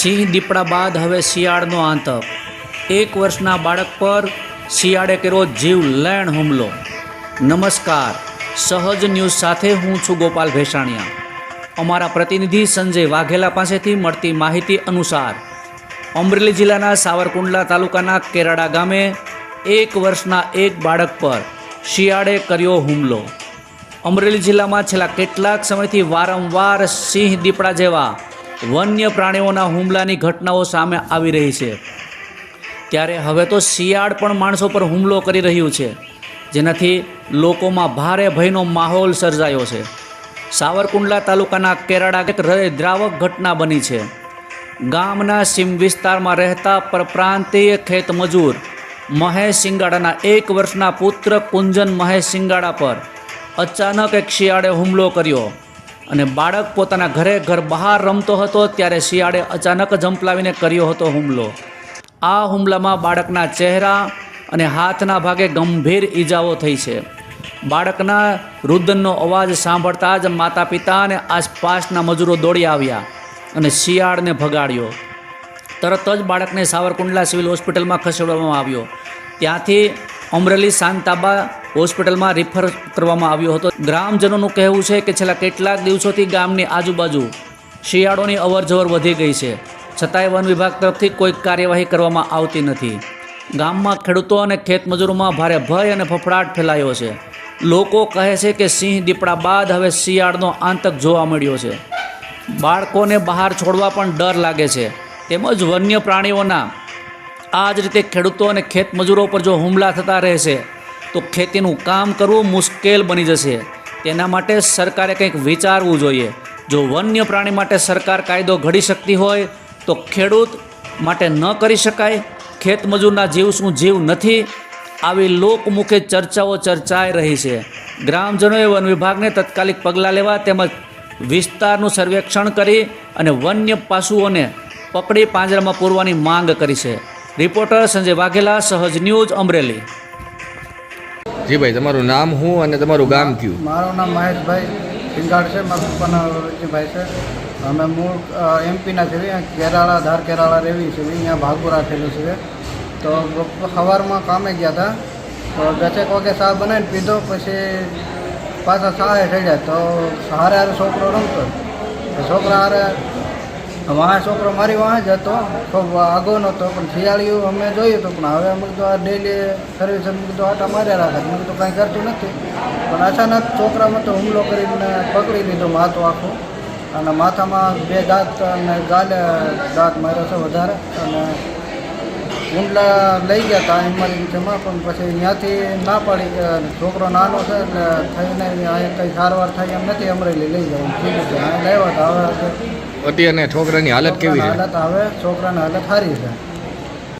સિંહ દીપડા બાદ હવે શિયાળનો આતંક. એક વર્ષના બાળક પર શિયાળે કર્યો જીવલેણ હુમલો. નમસ્કાર, સહજ ન્યૂઝ સાથે હું છું ગોપાલ ભેસાણીયા. અમારા પ્રતિનિધિ સંજય વાઘેલા પાસેથી મળતી માહિતી અનુસાર, અમરેલી જિલ્લાના સાવરકુંડલા તાલુકાના કેરાડા ગામે એક વર્ષના એક બાળક પર શિયાળે કર્યો હુમલો. અમરેલી જિલ્લામાં છેલ્લા કેટલાક સમયથી વારંવાર સિંહ દીપડા જેવા વન્ય પ્રાણીઓના હુમલાની ઘટનાઓ સામે આવી રહી છે. ત્યારે હવે તો શિયાળ પણ માણસો પર હુમલો કરી રહ્યું છે, જેનાથી લોકોમાં ભારે ભયનો માહોલ સર્જાયો છે. સાવરકુંડલા તાલુકાના કેરાડા એક હૃદયદ્રાવક ઘટના બની છે. ગામના સીમ વિસ્તારમાં રહેતા પરપ્રાંતીય ખેત મજૂર મહેશ સિંગાડાના એક વર્ષના પુત્ર કુંજન મહેશ સિંગાડા પર અચાનક એક શિયાળે હુમલો કર્યો. અને બાળક પોતાના ઘરે ઘર બહાર રમતો હતો ત્યારે શિયાળે અચાનક જંપલાવીને કર્યો હતો હુમલો. આ હુમલામાં બાળકના ચહેરા અને હાથના ભાગે ગંભીર ઈજાઓ થઈ છે. બાળકના રુદનનો અવાજ સાંભળતા જ માતા પિતા અને આસપાસના મજૂરો દોડી આવ્યા અને શિયાળને ભગાડ્યો. તરત જ બાળકને સાવરકુંડલા સિવિલ હોસ્પિટલમાં ખસેડવામાં આવ્યો. ત્યાંથી અમરેલી શાંતાબા હોસ્પિટલમાં રિફર કરવામાં આવ્યો હતો. ગ્રામજનોનું કહેવું છે કે છેલ્લા કેટલાક દિવસોથી ગામની આજુબાજુ શિયાળોની અવરજવર વધી ગઈ છે. છતાંય વન વિભાગ તરફથી કોઈ કાર્યવાહી કરવામાં આવતી નથી. ગામમાં ખેડૂતો અને ખેતમજૂરોમાં ભારે ભય અને ફફડાટ ફેલાયો છે. લોકો કહે છે કે સિંહ દીપડા બાદ હવે શિયાળનો આતંક જોવા મળ્યો છે. બાળકોને બહાર છોડવા પણ ડર લાગે છે. તેમજ વન્ય પ્રાણીઓના આ જ રીતે ખેડૂતો અને ખેતમજૂરો પર જો હુમલા થતા રહેશે, તો ખેતીનું કામ કરવું મુશ્કેલ બની જશે. તેના માટે સરકારે કંઈક વિચારવું જોઈએ. જો વન્ય પ્રાણી માટે સરકાર કાયદો ઘડી શકતી હોય, તો ખેડૂત માટે ન કરી શકાય. ખેતમજૂરના જીવ શું જીવ નથી. આવી લોકમુખે ચર્ચાઓ ચર્ચાઈ રહી છે. ગ્રામજનોએ વન વિભાગને તત્કાલિક પગલાં લેવા તેમજ વિસ્તારનું સર્વેક્ષણ કરી અને વન્ય પશુઓને પકડી પાંજરામાં પૂરવાની માંગ કરી છે. રિપોર્ટર સંજય વાઘેલા સહજ ન્યૂઝ અમરેલી. જી ભાઈ તમારું નામ શું અને તમારું ગામ કયું? મારું નામ મહેશભાઈ સિંગાડ છે મારા પપ્પાના વિજયભાઈ છે. અમે મૂળ એમપીના છે કેરાળા ધાર કેરાળા રેવી છે અહીંયા ભાગુ રાખેલું છે તો સવારમાં કામે ગયા હતા. તો દસેક વાગે ચા બનાવીને પીધો પછી પાછા શાળે ચડ્યા. તો હારે હારે છોકરો રમતો. છોકરા હારે વાહ છોકરો મારી વાહ જ હતો. ખૂબ આગો નહોતો, પણ શિયાળિયું અમે જોયું હતું, પણ હવે અમે તો આ ડેલી સર્વિસ અમે તો આટા માર્યા રાખે મેં તો કાંઈ કરતું નથી. પણ અચાનક છોકરામાં તો હુમલો કરીને પકડી લીધો માથું આખો. અને માથામાં બે દાંત અને ગાલે દાંત માર્યો છે વધારે. અને ઊંડલા લઈ ગયા હતા ઇમરજન્સીમાં પણ પછી ત્યાંથી ના પાડી કે છોકરો નાનો છે એટલે થઈને અહીંયા કંઈ સારવાર થાય એમ નથી અમરેલી લઈ જાય કીધું છે અહીંયા લાવ્યા હતા હવે અત્યારે છોકરાની હાલત કેવી હાલત હવે છોકરાની હાલત સારી છે.